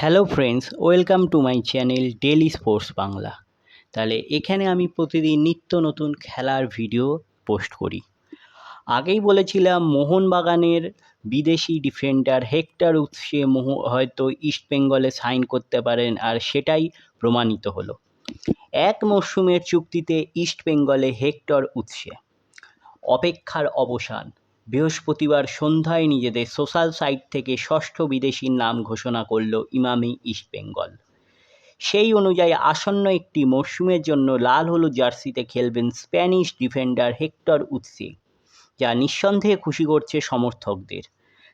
Hello friends, welcome to my channel daily sports Bangla. তাহলে এখানে আমি প্রতিদিন নিত্য নতুন খেলার ভিডিও পোস্ট করি। আগেই বলেছিলাম, মোহনবাগানের বিদেশি ডিফেন্ডার হেক্টর উৎসে মোহ, হয়তো ইস্ট বেঙ্গলে সাইন করতে পারেন আর সেটাই প্রমাণিত হলো। এক মরশুমের চুক্তিতে ইস্ট বেঙ্গলে হেক্টর উৎসে। অপেক্ষার অবসান। বৃহস্পতিবার সন্ধ্যায় নিজেদের সোশ্যাল সাইট থেকে ষষ্ঠ বিদেশির নাম ঘোষণা করল ইমামি ইস্টবেঙ্গল সেই অনুযায়ী আসন্ন একটি মরশুমের জন্য লাল হলুদ জার্সিতে খেলবেন স্প্যানিশ ডিফেন্ডার হেক্টর উৎসে, যা নিঃসন্দেহে খুশি করছে সমর্থকদের।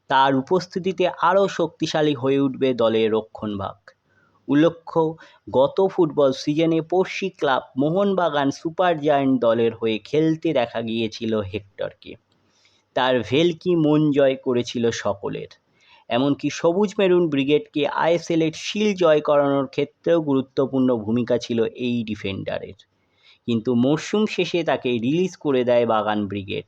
তার উপস্থিতিতে আরও শক্তিশালী হয়ে উঠবে দলের রক্ষণভাগ উল্লেখ্য, গত ফুটবল সিজনে পড়শি ক্লাব মোহনবাগান সুপার জায়ান্ট দলের হয়ে খেলতে দেখা গিয়েছিল হেক্টরকে। তার ভেলকি মন জয় করেছিল সকলের। এমনকি সবুজ মেরুন ব্রিগেডকে আইএসএলের শিল জয় করানোর ক্ষেত্রেও গুরুত্বপূর্ণ ভূমিকা ছিল এই ডিফেন্ডারের। কিন্তু মরশুম শেষে তাকে রিলিজ করে দেয় বাগান ব্রিগেড।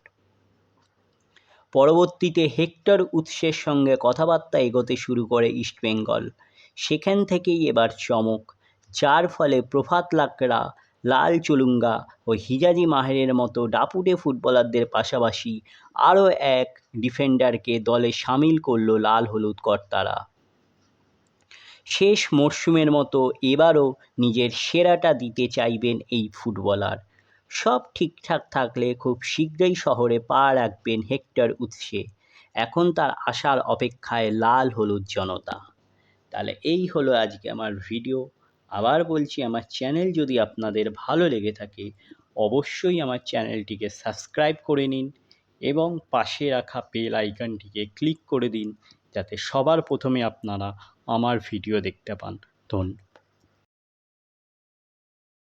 পরবর্তীতে হেক্টর উৎসের সঙ্গে কথাবার্তা এগোতে শুরু করে ইস্টবেঙ্গল। সেখান থেকেই এবার চমক, যার ফলে প্রভাত লাকড়া লাল চুলুঙ্গা ও হিজাজি মাহেরের মতো ডাপুটে ফুটবলারদের পাশাপাশি আরও এক ডিফেন্ডারকে দলে সামিল করল লাল হলুদ কর্তারা। শেষ মরশুমের মতো এবারও নিজের সেরাটা দিতে চাইবেন এই ফুটবলার। সব ঠিকঠাক থাকলে খুব শীঘ্রই শহরে পা রাখবেন হেক্টর উৎসে। এখন তার আসার অপেক্ষায় লাল হলুদ জনতা। তাহলে এই হলো আজকে আমার ভিডিও। আবার বলছি, আমার চ্যানেল যদি আপনাদের ভালো লেগে থাকে, অবশ্যই আমার চ্যানেলটিকে সাবস্ক্রাইব করে নিন এবং পাশে রাখা বেল আইকনটিকে ক্লিক করে দিন, যাতে সবার প্রথমে আপনারা আমার ভিডিও দেখতে পান। ধন্যবাদ।